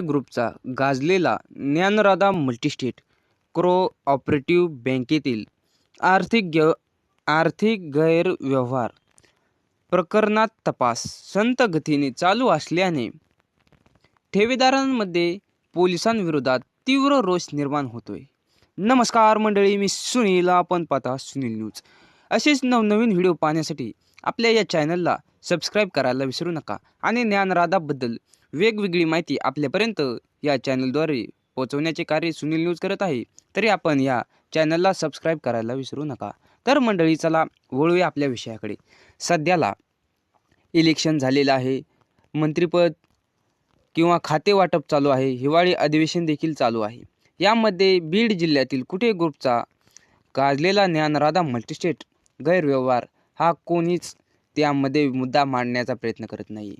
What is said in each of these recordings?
ग्रुपचा गाजलेला Dnyanradha multi-state crow operative बँकेतील आर्थिक ग आर्थिक गैरव्यवहार प्रकरणात तपास संत गतीने चालू असल्याने ठेवीदारांमध्ये पोलिसांविरोधात तीव्र रोष निर्माण होतोय. नमस्कार मंडळी मी सुनील आपण पाहता सुनील न्यूज. असेच नवनवीन व्हिडिओ पाहण्यासाठी आपल्या या चॅनलला सबस्क्राईब करायला विसरू नका आणि ज्ञानराधाबद्दल वेगवेगळी माहिती आपल्यापर्यंत या चॅनलद्वारे पोहोचवण्याचे कार्य सुनील न्यूज करत आहे. तरी आपण या चॅनलला सबस्क्राईब करायला विसरू नका. तर मंडळी चला वळूया आपल्या विषयाकडे. सध्याला इलेक्शन झालेलं आहे. मंत्रिपद किंवा खाते वाटप चालू आहे. हिवाळी अधिवेशन देखील चालू आहे. यामध्ये बीड जिल्ह्यातील कुठे ग्रुपचा गाजलेला ज्ञानराधा मल्टीस्टेट गैरव्यवहार हा कोणीच त्यामध्ये मुद्दा मांडण्याचा प्रयत्न करत नाही.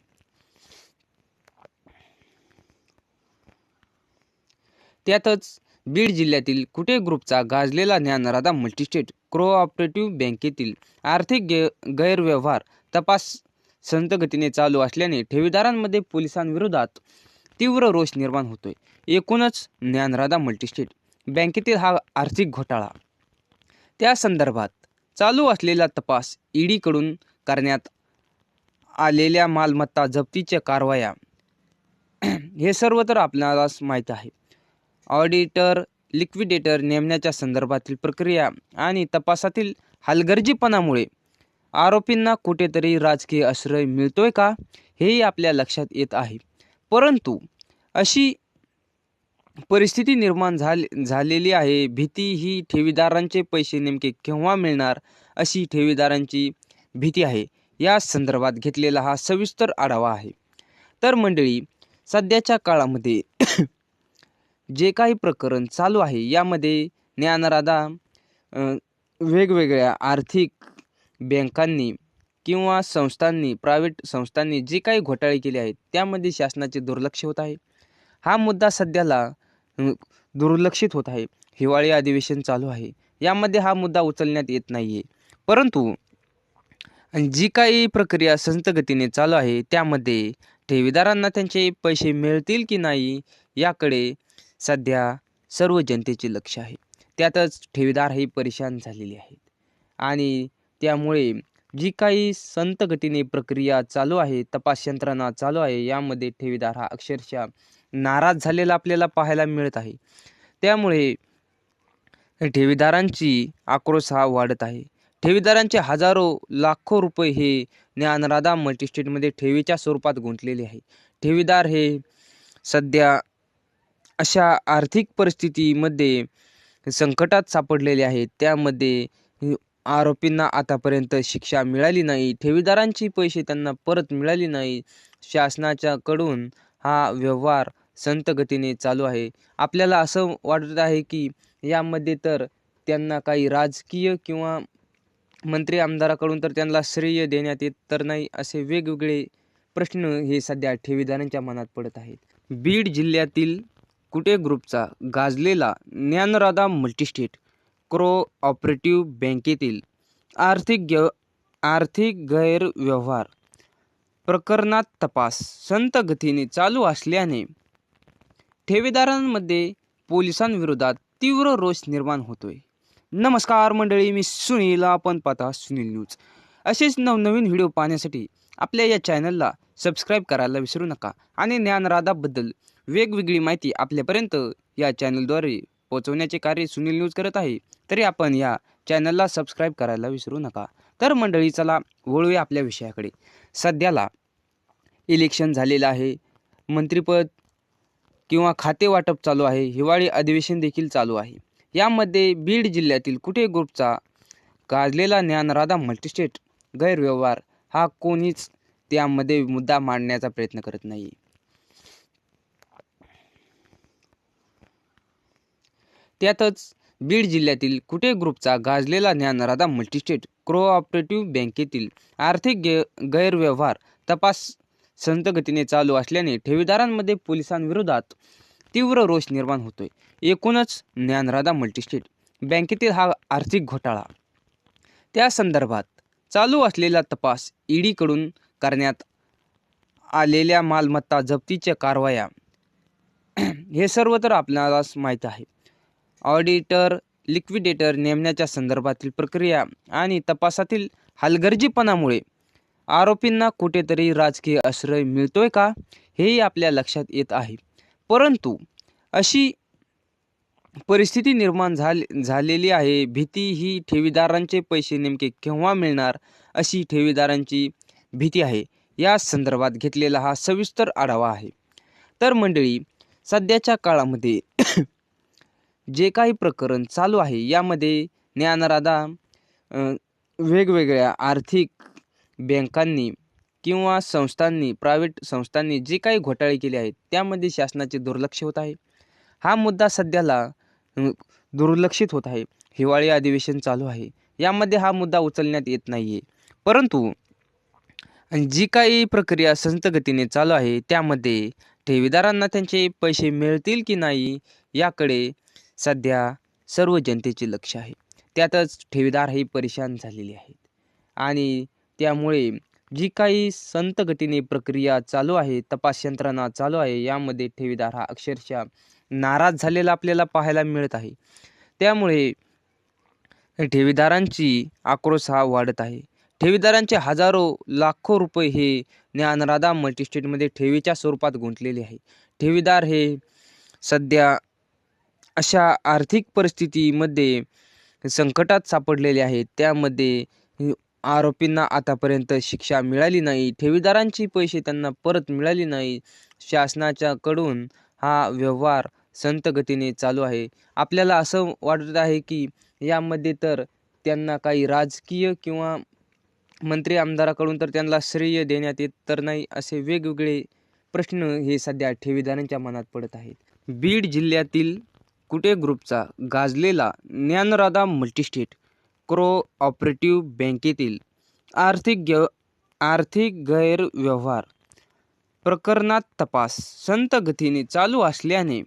त्यातच बीड जिल्ह्यातील कुठे ग्रुपचा गाजलेला ज्ञानराधा मल्टीस्टेट कोऑपरेटिव्ह बँकेतील आर्थिक गे गैरव्यवहार तपास संतगतीने चालू असल्याने ठेवीदारांमध्ये पोलिसांविरोधात तीव्र रोष निर्माण होतोय. एकूणच ज्ञानराधा मल्टीस्टेट बँकेतील हा आर्थिक घोटाळा. त्या संदर्भात चालू असलेला तपास ईडीकडून करण्यात आलेल्या मालमत्ता जप्तीच्या कारवाया हे सर्व तर आपल्यालाच माहीत आहे. ऑडिटर लिक्विडेटर नेमण्याच्या संदर्भातील प्रक्रिया आणि तपासातील हलगर्जीपणामुळे आरोपींना कुठेतरी राजकीय आश्रय मिळतोय का हेही आपल्या लक्षात येत आहे. परंतु अशी परिस्थिती निर्माण झाले झालेली आहे. भीती ही ठेवीदारांचे पैसे नेमके केव्हा मिळणार अशी ठेवीदारांची भीती आहे. या संदर्भात घेतलेला हा सविस्तर आढावा आहे. तर मंडळी सध्याच्या काळामध्ये जे काही प्रकरण चालू आहे यामध्ये ज्ञानराधा वेगवेगळ्या आर्थिक बँकांनी किंवा संस्थांनी प्रायव्हेट संस्थांनी जे काही घोटाळे केले आहेत त्यामध्ये शासनाचे दुर्लक्ष होत आहे. हा मुद्दा सध्याला दुर्लक्षित होत आहे. हिवाळी अधिवेशन चालू आहे. यामध्ये हा मुद्दा उचलण्यात येत नाही आहे परंतु जी काही प्रक्रिया संत गतीने चालू आहे त्यामध्ये ठेवीदारांना त्यांचे पैसे मिळतील की नाही याकडे सध्या सर्व जनतेचे लक्ष आहे. त्यातच ठेवीदार हे परेशान झालेले आहेत. आणि त्यामुळे जी काही संत गतीने प्रक्रिया चालू आहे तपास यंत्रणा चालू आहे यामध्ये ठेवीदार हा अक्षरशः नाराज झालेला आपल्याला पाहायला मिळत आहे. त्यामुळे ठेवीदारांची आक्रोश हा वाढत आहे. ठेवीदारांचे हजारो लाखो रुपये हे ज्ञानराधा मल्टीस्टेटमध्ये ठेवीच्या स्वरूपात गुंतलेले आहे. ठेवीदार हे सध्या अशा आर्थिक परिस्थितीमध्ये संकटात सापडलेले आहेत. त्यामध्ये आरोपींना आतापर्यंत शिक्षा मिळाली नाही. ठेवीदारांची पैसे त्यांना परत मिळाली नाही. शासनाच्याकडून हा व्यवहार संतगतीने चालू आहे. आपल्याला असं वाटत आहे की यामध्ये तर त्यांना काही राजकीय किंवा मंत्री आमदाराकडून तर त्यांना श्रेय देण्यात येत तर नाही असे वेगवेगळे प्रश्न हे सध्या ठेवीदारांच्या मनात पडत आहेत. बीड जिल्ह्यातील कुटे ग्रुपचा गाजलेला ज्ञानराधा मल्टीस्टेट क्रो ऑपरेटिव्ह बँकेतील आर्थिक ग आर्थिक गैरव्यवहार प्रकरणात तपास संत गतीने चालू असल्याने ठेवीदारांमध्ये पोलिसांविरोधात तीव्र रोष निर्माण होतोय. नमस्कार मंडळी मी सुनील आपण पाहता सुनील न्यूज. असेच नवनवीन व्हिडिओ पाहण्यासाठी आपल्या या चॅनलला सबस्क्राईब करायला विसरू नका आणि ज्ञानराधाबद्दल वेगवेगळी माहिती आपल्यापर्यंत या चॅनलद्वारे पोहोचवण्याचे कार्य सुनील न्यूज करत आहे. तरी आपण या चॅनलला सबस्क्राईब करायला विसरू नका. तर मंडळी चला वळूया आपल्या विषयाकडे. सध्याला इलेक्शन झालेलं आहे. मंत्रिपद किंवा खाते वाटप चालू आहे. हिवाळी अधिवेशन देखील चालू आहे. यामध्ये बीड जिल्ह्यातील कुठे ग्रुपचा गाजलेला ज्ञानराधा मल्टीस्टेट गैरव्यवहार हा कोणीच त्यामध्ये मुद्दा मांडण्याचा प्रयत्न करत नाही. त्यातच बीड जिल्ह्यातील कुठे ग्रुपचा गाजलेला ज्ञानराधा मल्टीस्टेट कोऑपरेटिव्ह बँकेतील आर्थिक गे गैरव्यवहार तपास संतगतीने चालू असल्याने ठेवीदारांमध्ये पोलिसांविरोधात तीव्र रोष निर्माण होतोय. एकूणच ज्ञानराधा मल्टीस्टेट बँकेतील हा आर्थिक घोटाळा. त्या संदर्भात चालू असलेला तपास ईडीकडून करण्यात आलेल्या मालमत्ता जप्तीच्या कारवाया हे सर्व तर आपल्यालाच माहीत आहे. ऑडिटर लिक्विडेटर नेमण्याच्या संदर्भातील प्रक्रिया आणि तपासातील हलगर्जीपणामुळे आरोपींना कुठेतरी राजकीय आश्रय मिळतोय का हेही आपल्या लक्षात येत आहे. परंतु अशी परिस्थिती निर्माण झाले झालेली आहे. भीती ही ठेवीदारांचे पैसे नेमके केव्हा मिळणार अशी ठेवीदारांची भीती आहे. या संदर्भात घेतलेला हा सविस्तर आढावा आहे. तर मंडळी सध्याच्या काळामध्ये जे काही प्रकरण चालू आहे यामध्ये ज्ञानराधा वेगवेगळ्या आर्थिक बँकांनी किंवा संस्थांनी प्रायव्हेट संस्थांनी जे काही घोटाळे केले आहेत त्यामध्ये शासनाचे दुर्लक्ष होत आहे. हा मुद्दा सध्याला दुर्लक्षित होत आहे. हिवाळी अधिवेशन चालू आहे. यामध्ये हा मुद्दा उचलण्यात येत नाही आहे परंतु जी काही प्रक्रिया संत गतीने चालू आहे त्यामध्ये ठेवीदारांना त्यांचे पैसे मिळतील की नाही याकडे सध्या सर्व जनतेचे लक्ष आहे. त्यातच ठेवीदार हे परेशान झालेले आहेत. आणि त्यामुळे जी काही संत गतीने प्रक्रिया चालू आहे तपास यंत्रणा चालू आहे यामध्ये ठेवीदार हा अक्षरशः नाराज झालेला आपल्याला पाहायला मिळत आहे. त्यामुळे ठेवीदारांची आक्रोश हा वाढत आहे. ठेवीदारांचे हजारो लाखो रुपये हे ज्ञानराधा मल्टीस्टेटमध्ये ठेवीच्या स्वरूपात गुंतलेले आहे. ठेवीदार हे सध्या अशा आर्थिक परिस्थितीमध्ये संकटात सापडलेले आहेत. त्यामध्ये आरोपींना आतापर्यंत शिक्षा मिळाली नाही. ठेवीदारांची पैसे त्यांना परत मिळाली नाही. शासनाच्याकडून हा व्यवहार संतगतीने चालू आहे. आपल्याला असं वाटत आहे की यामध्ये तर त्यांना काही राजकीय किंवा मंत्री आमदाराकडून तर त्यांना श्रेय देण्यात येत तर नाही असे वेगवेगळे प्रश्न हे सध्या ठेवीदारांच्या मनात पडत आहेत. बीड जिल्ह्यातील कुटे ग्रुपचा गाजलेला ज्ञानराधा मल्टीस्टेट क्रो ऑपरेटिव्ह बँकेतील आर्थिक ग आर्थिक गैरव्यवहार प्रकरणात तपास संत गतीने चालू असल्याने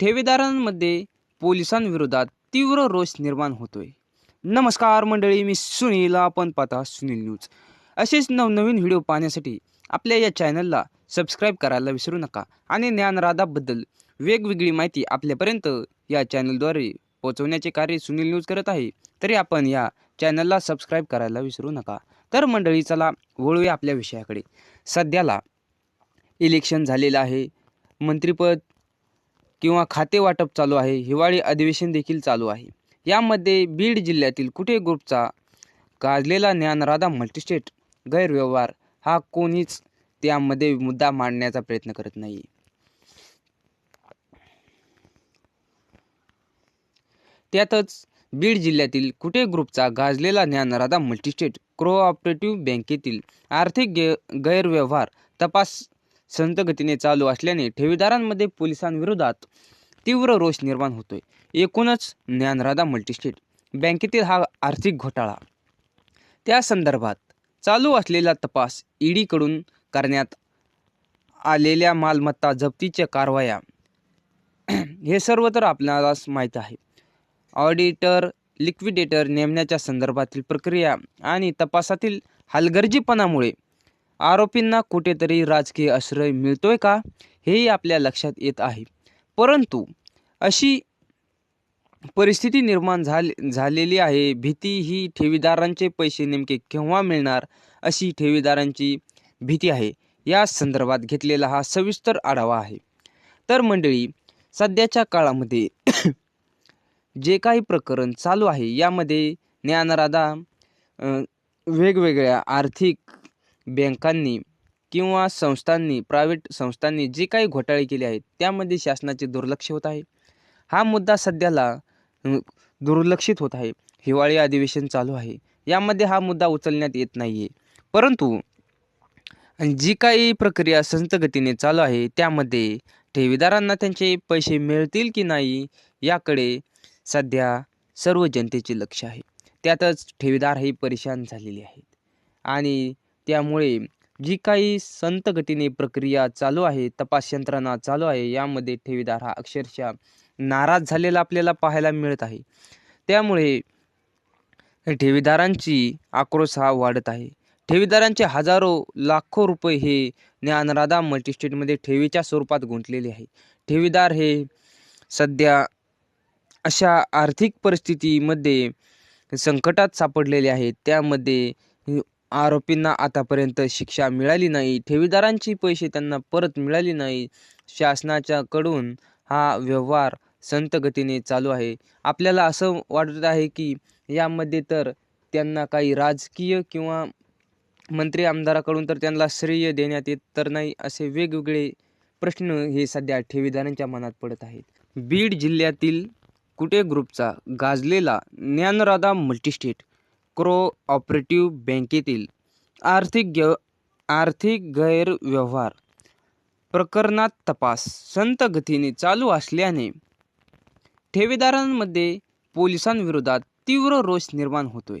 ठेवीदारांमध्ये पोलिसांविरोधात तीव्र रोष निर्माण होतोय. नमस्कार मंडळी मी सुनील आपण पाहता सुनील न्यूज. असेच नवनवीन व्हिडिओ पाहण्यासाठी आपल्या या चॅनलला सबस्क्राईब करायला विसरू नका. आणि ज्ञानराधाबद्दल वेगवेगळी माहिती आपल्यापर्यंत या चॅनलद्वारे पोहोचवण्याचे कार्य सुनील न्यूज करत आहे. तरी आपण या चॅनलला सबस्क्राईब करायला विसरू नका. तर मंडळी चला वळूया आपल्या विषयाकडे. सध्याला इलेक्शन झालेलं आहे. मंत्रिपद किंवा खाते वाटप चालू आहे. हिवाळी अधिवेशन देखील चालू आहे. यामध्ये बीड जिल्ह्यातील कुठे ग्रुपचा गाजलेला ज्ञानराधा मल्टीस्टेट गैरव्यवहार हा कोणीच त्यामध्ये मुद्दा मांडण्याचा प्रयत्न करत नाही. त्यातच बीड जिल्ह्यातील कुठे ग्रुपचा गाजलेला ज्ञानराधा मल्टीस्टेट कोऑपरेटिव्ह बँकेतील आर्थिक गे गैरव्यवहार तपास संतगतीने चालू असल्याने ठेवीदारांमध्ये पोलिसांविरोधात तीव्र रोष निर्माण होतोय. एकूणच ज्ञानराधा मल्टीस्टेट बँकेतील हा आर्थिक घोटाळा. त्या संदर्भात चालू असलेला तपास ईडीकडून करण्यात आलेल्या मालमत्ता जप्तीच्या कारवाया. हे सर्व तर आपल्यालाच माहीत आहे. ऑडिटर लिक्विडेटर नेमण्याच्या संदर्भातील प्रक्रिया आणि तपासातील हलगर्जीपणामुळे आरोपींना कुठेतरी राजकीय आश्रय मिळतोय का हेही आपल्या लक्षात येत आहे. परंतु अशी परिस्थिती निर्माण झाले झालेली आहे. भीती ही ठेवीदारांचे पैसे नेमके केव्हा मिळणार अशी ठेवीदारांची भीती आहे. या संदर्भात घेतलेला हा सविस्तर आढावा आहे. तर मंडळी सध्याच्या काळामध्ये जे काही प्रकरण चालू आहे यामध्ये ज्ञानराधा वेगवेगळ्या आर्थिक बँकांनी किंवा संस्थांनी प्रायव्हेट संस्थांनी जे काही घोटाळे केले आहेत त्यामध्ये शासनाचे दुर्लक्ष होत आहे. हा मुद्दा सध्याला दुर्लक्षित होत आहे. हिवाळी अधिवेशन चालू आहे. यामध्ये हा मुद्दा उचलण्यात येत नाही आहे परंतु आणि जी काही प्रक्रिया संतगतीने चालू आहे त्यामध्ये ठेवीदारांना त्यांचे पैसे मिळतील की नाही याकडे सध्या सर्व जनतेचे लक्ष आहे. त्यातच ठेवीदार हे परेशान झालेले आहेत. आणि त्यामुळे जी काही संतगतीने प्रक्रिया चालू आहे तपास यंत्रणा चालू आहे यामध्ये ठेवीदार हा अक्षरशः नाराज झालेला आपल्याला पाहायला मिळत आहे. त्यामुळे ठेवीदारांची आक्रोश हा वाढत आहे. ठेवीदारांचे हजारो लाखो रुपये हे ज्ञानराधा मल्टीस्टेटमध्ये ठेवीच्या स्वरूपात गुंतलेले आहे. ठेवीदार हे सध्या अशा आर्थिक परिस्थितीमध्ये संकटात सापडलेले आहेत. त्यामध्ये आरोपींना आतापर्यंत शिक्षा मिळाली नाही. ठेवीदारांची पैसे त्यांना परत मिळाली नाही. शासनाच्याकडून हा व्यवहार संत गतीने चालू आहे. आपल्याला असं वाटत आहे की यामध्ये तर त्यांना काही राजकीय किंवा मंत्री आमदाराकडून तर त्यांना श्रेय देण्यात येत तर नाही असे वेगवेगळे प्रश्न हे सध्या ठेवीदारांच्या मनात पडत आहेत. बीड जिल्ह्यातील कुटे ग्रुपचा गाजलेला ज्ञानराधा मल्टीस्टेट क्रो ऑपरेटिव्ह बँकेतील आर्थिक ग आर्थिक गैरव्यवहार प्रकरणात तपास संत गतीने चालू असल्याने ठेवीदारांमध्ये पोलिसांविरोधात तीव्र रोष निर्माण होतोय.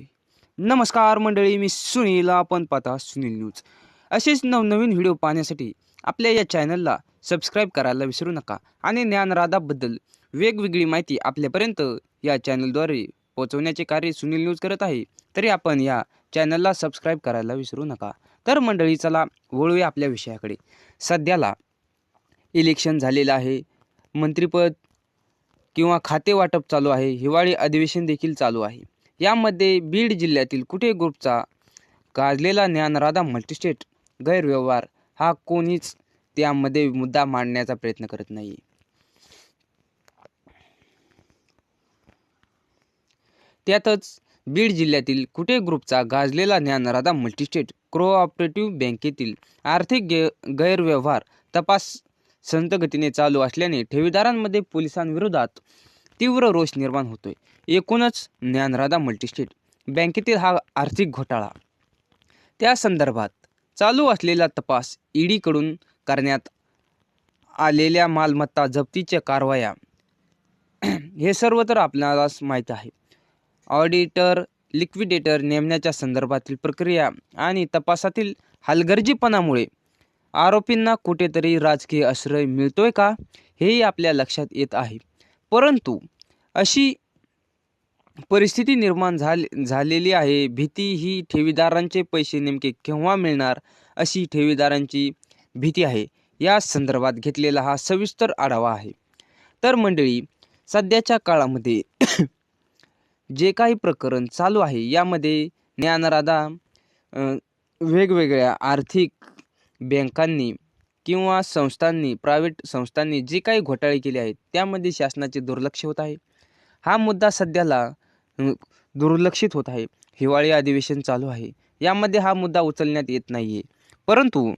नमस्कार मंडळी मी सुनील आपण पाहता सुनील न्यूज. असेच नवनवीन व्हिडिओ पाहण्यासाठी आपल्या या चॅनलला सबस्क्राईब करायला विसरू नका आणि ज्ञानराधाबद्दल वेगवेगळी माहिती आपल्यापर्यंत या चॅनलद्वारे पोहोचवण्याचे कार्य सुनील न्यूज करत आहे तरी आपण या चॅनलला सबस्क्राईब करायला विसरू नका. तर मंडळी चला वळूया आपल्या विषयाकडे. सध्याला इलेक्शन झालेलं आहे मंत्रिपद किंवा खाते वाटप चालू आहे हिवाळी अधिवेशन देखील चालू आहे. यामध्ये बीड जिल्ह्यातील कुठे ग्रुपचा गाजलेला ज्ञानराधा मल्टीस्टेट गैरव्यवहार हा कोणीच त्यामध्ये मुद्दा मांडण्याचा प्रयत्न करत नाही. त्यातच बीड जिल्ह्यातील कुठे ग्रुपचा गाजलेला ज्ञानराधा मल्टीस्टेट कोऑपरेटिव्ह बँकेतील आर्थिक गे गैरव्यवहार तपास संतगतीने चालू असल्याने ठेवीदारांमध्ये पोलिसांविरोधात तीव्र रोष निर्माण होतोय. एकूणच ज्ञानराधा मल्टीस्टेट बँकेतील हा आर्थिक घोटाळा. त्या संदर्भात चालू असलेला तपास ईडीकडून करण्यात आलेल्या मालमत्ता जप्तीच्या कारवाया हे सर्व तर आपल्यालाच माहीत आहे. ऑडिटर लिक्विडेटर नेमण्याच्या संदर्भातील प्रक्रिया आणि तपासातील हलगर्जीपणामुळे आरोपींना कुठेतरी राजकीय आश्रय मिळतोय का हेही आपल्या लक्षात येत आहे. परंतु अशी परिस्थिती निर्माण झाली झालेली आहे. भीती ही ठेवीदारांचे पैसे नेमके केव्हा मिळणार अशी ठेवीदारांची भीती आहे. या संदर्भात घेतलेला हा सविस्तर आढावा आहे. तर मंडळी सध्याच्या काळामध्ये जे काही प्रकरण चालू आहे यामध्ये ज्ञानराधा वेगवेगळ्या आर्थिक बँकांनी किंवा संस्थांनी प्रायव्हेट संस्थांनी जे काही घोटाळे केले आहेत त्यामध्ये शासनाचे दुर्लक्ष होत आहे. हा मुद्दा सध्याला दुर्लक्षित होत आहे. हिवाळी अधिवेशन चालू आहे. यामध्ये हा मुद्दा उचलण्यात येत नाही आहे परंतु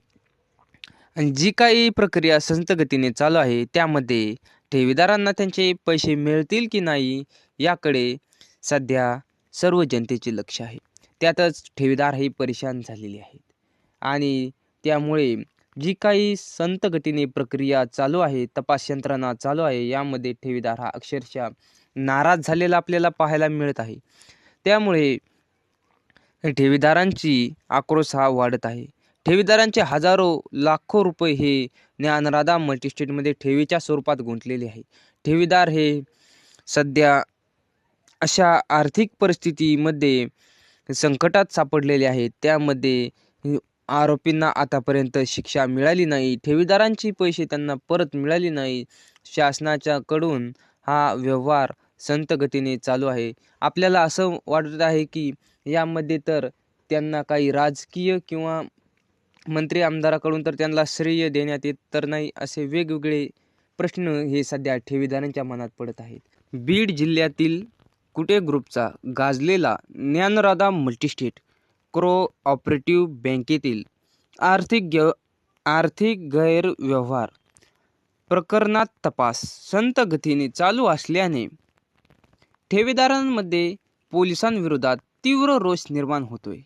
जी काही प्रक्रिया संत गतीने चालू आहे त्यामध्ये ठेवीदारांना त्यांचे पैसे मिळतील की नाही याकडे सध्या सर्व जनतेचे लक्ष आहे. त्यातच ठेवीदारही परेशान झालेले आहेत. आणि त्यामुळे जी काही संत गतीने प्रक्रिया चालू आहे तपास यंत्रणा चालू आहे यामध्ये ठेवीदार हा अक्षरशः नाराज झालेला आपल्याला पाहायला मिळत आहे. त्यामुळे ठेवीदारांची आक्रोश हा वाढत आहे. ठेवीदारांचे हजारो लाखो रुपये हे ज्ञानराधा मल्टीस्टेटमध्ये ठेवीच्या स्वरूपात गुंतलेले आहे. ठेवीदार हे सध्या अशा आर्थिक परिस्थितीमध्ये संकटात सापडलेले आहेत. त्यामध्ये आरोपींना आतापर्यंत शिक्षा मिळाली नाही. ठेवीदारांची पैसे त्यांना परत मिळाली नाही. शासनाच्याकडून हा व्यवहार संत गतीने चालू आहे. आपल्याला असं वाटत आहे की यामध्ये तर त्यांना काही राजकीय किंवा मंत्री आमदाराकडून तर त्यांना श्रेय देण्यात येत तर नाही असे वेगवेगळे प्रश्न हे सध्या ठेवीदारांच्या मनात पडत आहेत. बीड जिल्ह्यातील कुटे ग्रुपचा गाजलेला ज्ञानराधा मल्टीस्टेट क्रो ऑपरेटिव्ह बँकेतील आर्थिक ग आर्थिक गैरव्यवहार प्रकरणात तपास. संत गतीने चालू असल्याने ठेवीदारांमध्ये पोलिसांविरोधात तीव्र रोष निर्माण होतोय.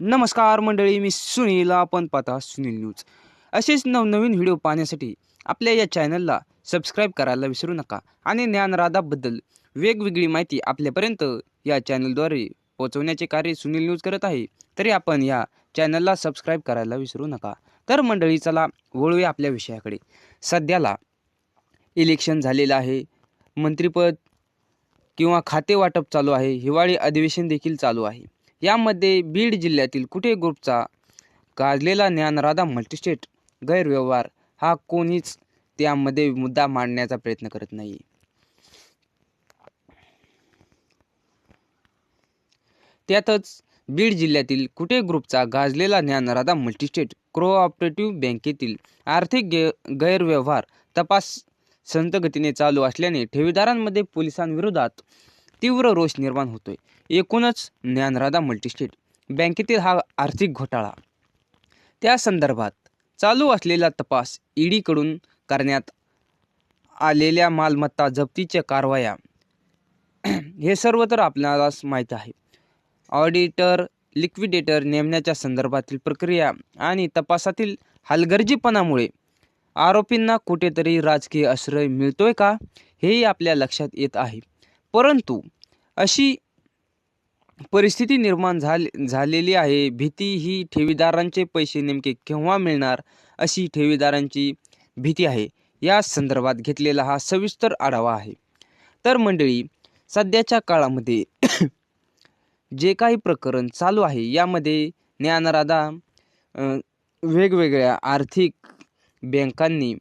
नमस्कार मंडळी मी सुनील आपण पाहता सुनील न्यूज. असेच नवनवीन व्हिडिओ पाहण्यासाठी आपल्या या चॅनलला सबस्क्राईब करायला विसरू नका आणि ज्ञानराधाबद्दल वेगवेगळी माहिती आपल्यापर्यंत या चॅनलद्वारे पोहोचवण्याचे कार्य सुनील न्यूज करत आहे तरी आपण या चॅनलला सबस्क्राईब करायला विसरू नका. तर मंडळी चला वळूया आपल्या विषयाकडे. सध्याला इलेक्शन झालेलं आहे. मंत्रिपद किंवा खाते वाटप चालू आहे हिवाळी अधिवेशन देखील चालू आहे. यामध्ये बीड जिल्ह्यातील कुठे ग्रुपचा गाजलेला ज्ञानराधा मल्टीस्टेट गैरव्यवहार हा कोणीच त्यामध्ये मुद्दा मांडण्याचा प्रयत्न करत नाही. त्यातच बीड जिल्ह्यातील कुठे ग्रुपचा गाजलेला ज्ञानराधा मल्टीस्टेट कोऑपरेटिव्ह बँकेतील आर्थिक गे गैरव्यवहार तपास संत गतीने चालू असल्याने ठेवीदारांमध्ये पोलिसांविरोधात तीव्र रोष निर्माण होतोय. एकूणच ज्ञानराधा मल्टीस्टेट बँकेतील हा आर्थिक घोटाळा. त्या संदर्भात चालू असलेला तपास ईडीकडून करण्यात आलेल्या मालमत्ता जप्तीच्या कारवाया. हे सर्व तर आपल्यालाच माहीत आहे. ऑडिटर लिक्विडेटर नेमण्याच्या संदर्भातील प्रक्रिया आणि तपासातील हलगर्जीपणामुळे आरोपींना कुठेतरी राजकीय आश्रय मिळतोय का हेही आपल्या लक्षात येत आहे. परंतु अशी परिस्थिती निर्माण झाले झालेली आहे. भीती ही ठेवीदारांचे पैसे नेमके केव्हा मिळणार अशी ठेवीदारांची भीती आहे. या संदर्भात घेतलेला हा सविस्तर आढावा आहे. तर मंडळी सध्याच्या काळामध्ये जे काही प्रकरण चालू आहे यामध्ये ज्ञानराधा वेगवेगळ्या आर्थिक बँकांनी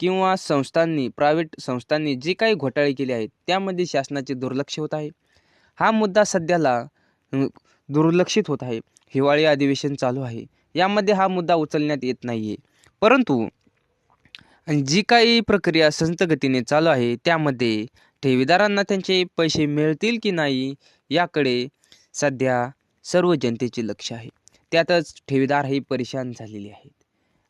किंवा संस्थांनी प्रायव्हेट संस्थांनी जे काही घोटाळे केले आहेत त्यामध्ये शासनाचे दुर्लक्ष होत आहे. हा मुद्दा सध्याला दुर्लक्षित होत आहे. हिवाळी अधिवेशन चालू आहे. यामध्ये हा मुद्दा उचलण्यात येत नाही आहे परंतु जी काही प्रक्रिया संत गतीने चालू आहे त्यामध्ये ठेवीदारांना त्यांचे पैसे मिळतील की नाही याकडे सध्या सर्व जनतेचे लक्ष आहे. त्यातच ठेवीदारही परेशान झालेले आहेत.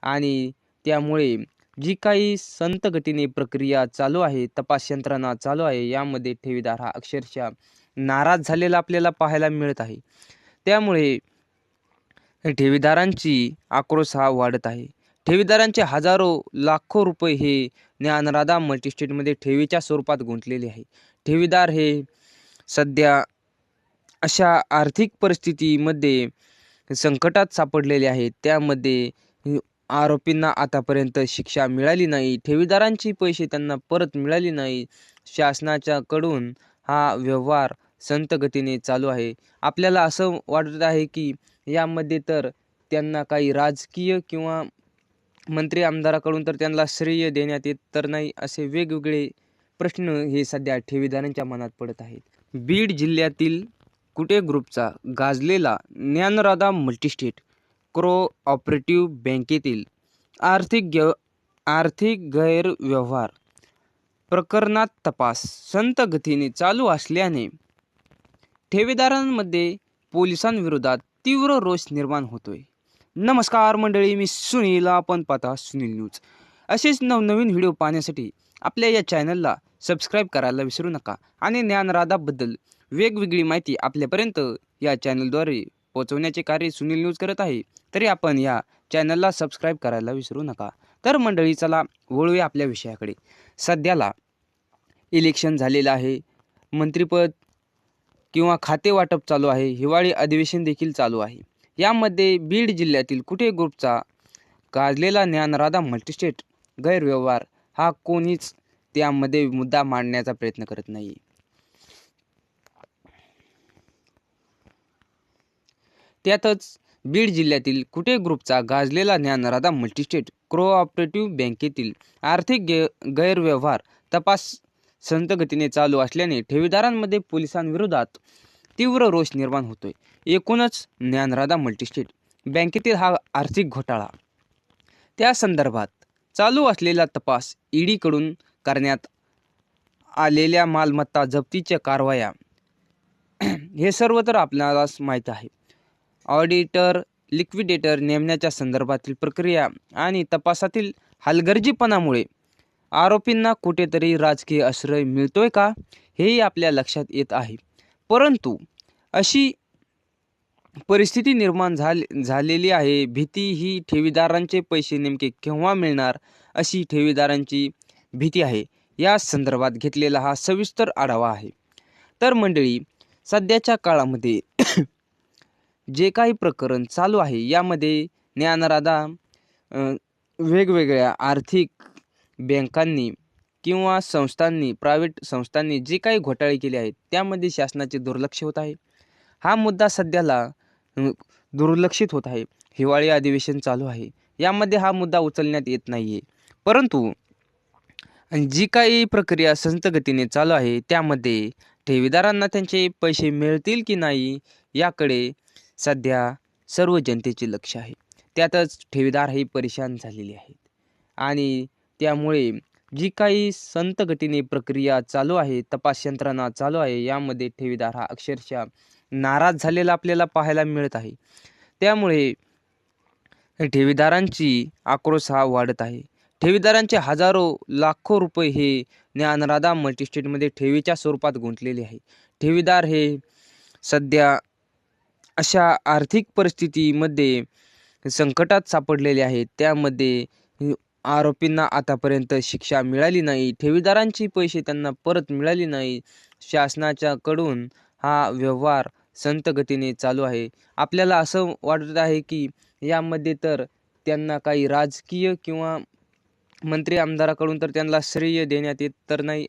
आणि त्यामुळे जी काही संतगतीने प्रक्रिया चालू आहे तपास यंत्रणा चालू आहे यामध्ये ठेवीदार हा अक्षरशः नाराज झालेला आपल्याला पाहायला मिळत आहे. त्यामुळे ठेवीदारांची आक्रोश हा वाढत आहे. ठेवीदारांचे हजारो लाखो रुपये हे ज्ञानराधा मल्टीस्टेटमध्ये ठेवीच्या स्वरूपात गुंतलेले आहे. ठेवीदार हे सध्या अशा आर्थिक परिस्थितीमध्ये संकटात सापडलेले आहेत. त्यामध्ये आरोपींना आतापर्यंत शिक्षा मिळाली नाही. ठेवीदारांची पैसे त्यांना परत मिळाली नाही. शासनाच्याकडून हा व्यवहार संतगतीने चालू आहे. आपल्याला असं वाटत आहे की यामध्ये तर त्यांना काही राजकीय किंवा मंत्री आमदाराकडून तर त्यांना श्रेय देण्यात येत तर नाही असे वेगवेगळे प्रश्न हे सध्या ठेवीदारांच्या मनात पडत आहेत. बीड जिल्ह्यातील कुटे ग्रुपचा गाजलेला ज्ञानराधा मल्टीस्टेट क्रो ऑपरेटिव्ह बँकेतील आर्थिक ग आर्थिक गैरव्यवहार प्रकरणात तपास संत गतीने चालू असल्याने ठेवीदारांमध्ये पोलिसांविरोधात तीव्र रोष निर्माण होतोय. नमस्कार मंडळी मी सुनील आपण पाहता सुनील न्यूज. असेच नवनवीन व्हिडिओ पाहण्यासाठी आपल्या या चॅनलला सबस्क्राईब करायला विसरू नका आणि ज्ञानराधाबद्दल वेगवेगळी माहिती आपल्यापर्यंत या चॅनलद्वारे पोहोचवण्याचे कार्य सुनील न्यूज करत आहे. तरी आपण या चॅनलला सबस्क्राईब करायला विसरू नका. तर मंडळी चला वळूया आपल्या विषयाकडे. सध्याला इलेक्शन झालेलं आहे. मंत्रिपद किंवा खाते वाटप चालू आहे. हिवाळी अधिवेशन देखील चालू आहे. यामध्ये बीड जिल्ह्यातील कुठे ग्रुपचा गाजलेला ज्ञानराधा मल्टीस्टेट गैरव्यवहार हा कोणीच त्यामध्ये मुद्दा मांडण्याचा प्रयत्न करत नाही. त्यातच बीड जिल्ह्यातील कुठे ग्रुपचा गाजलेला ज्ञानराधा मल्टीस्टेट कोऑपरेटिव्ह बँकेतील आर्थिक गे गैरव्यवहार तपास संतगतीने चालू असल्याने ठेवीदारांमध्ये पोलिसांविरोधात तीव्र रोष निर्माण होतोय. एकूणच ज्ञानराधा मल्टीस्टेट बँकेतील हा आर्थिक घोटाळा. त्या संदर्भात चालू असलेला तपास ईडीकडून करण्यात आलेल्या मालमत्ता जप्तीच्या कारवाया हे सर्व तर आपल्यालाच माहीत आहे. ऑडिटर लिक्विडेटर नेमण्याच्या संदर्भातील प्रक्रिया आणि तपासातील हलगर्जीपणामुळे आरोपींना कुठेतरी राजकीय आश्रय मिळतोय का हेही आपल्या लक्षात येत आहे. परंतु अशी परिस्थिती निर्माण झाले झालेली आहे. भीती ही ठेवीदारांचे पैसे नेमके केव्हा मिळणार अशी ठेवीदारांची भीती आहे. या संदर्भात घेतलेला हा सविस्तर आढावा आहे. तर मंडळी सध्याच्या काळामध्ये जे काही प्रकरण चालू आहे यामध्ये ज्ञानराधा वेगवेगळ्या आर्थिक बँकांनी किंवा संस्थांनी प्रायव्हेट संस्थांनी जे काही घोटाळे केले आहेत त्यामध्ये शासनाचे दुर्लक्ष होत आहे. हा मुद्दा सध्याला दुर्लक्षित होत आहे. हिवाळी अधिवेशन चालू आहे. यामध्ये हा मुद्दा उचलण्यात येत नाही आहे परंतु जी काही प्रक्रिया संथ गतीने चालू आहे त्यामध्ये ठेवीदारांना त्यांचे पैसे मिळतील की नाही याकडे सध्या सर्व जनतेचे लक्ष आहे. त्यातच ठेवीदारही परेशान झालेले आहेत. आणि त्यामुळे जी काही संत गतीने प्रक्रिया चालू आहे तपास यंत्रणा चालू आहे यामध्ये ठेवीदार हा अक्षरशः नाराज झालेला आपल्याला पाहायला मिळत आहे. त्यामुळे ठेवीदारांची आक्रोश हा वाढत आहे. ठेवीदारांचे हजारो लाखो रुपये हे ज्ञानराधा मल्टीस्टेटमध्ये ठेवीच्या स्वरूपात गुंतलेले आहे. ठेवीदार हे सध्या अशा आर्थिक परिस्थितीमध्ये संकटात सापडलेले आहेत. त्यामध्ये आरोपींना आतापर्यंत शिक्षा मिळाली नाही. ठेवीदारांची पैसे त्यांना परत मिळाली नाही. शासनाच्याकडून हा व्यवहार संत गतीने चालू आहे. आपल्याला असं वाटत आहे की यामध्ये तर त्यांना काही राजकीय किंवा मंत्री आमदाराकडून तर त्यांना श्रेय देण्यात येत तर नाही.